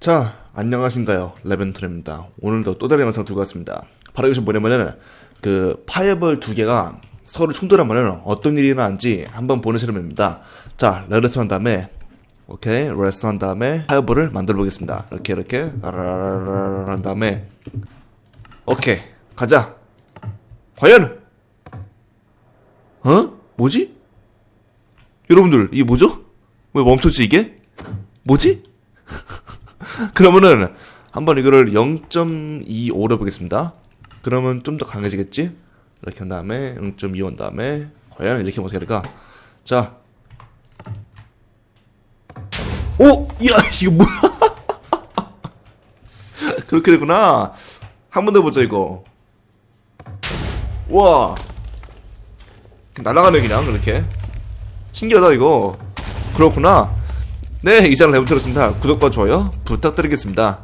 자, 안녕하신가요. 레벤트입니다. 오늘도 또 다른 영상 들고 왔습니다. 바로 이것이 뭐냐면은, 그, 파이어볼 두 개가 서로 충돌하면은 어떤 일이 일어나는지 한번 보는 실험입니다. 자, 레드스 한 다음에, 오케이, 레스트 한 다음에 파이어볼을 만들어 보겠습니다. 이렇게, 이렇게, 라라라라라 한 다음에, 오케이, 가자. 과연, 어? 뭐지? 여러분들, 이게 뭐죠? 왜 멈췄지, 이게? 뭐지? 그러면은 한번 이거를 0.25로 보겠습니다. 그러면 좀 더 강해지겠지? 이렇게 한 다음에 0.25 한 다음에 과연 이렇게 어떻게 될까? 자. 오! 야, 이거 뭐야? 그렇게 되구나. 한 번 더 보자, 이거. 와. 날아가네, 그냥, 이렇게. 신기하다, 이거. 그렇구나. 네, 이상을 해보도록습니다 구독과 좋아요 부탁드리겠습니다.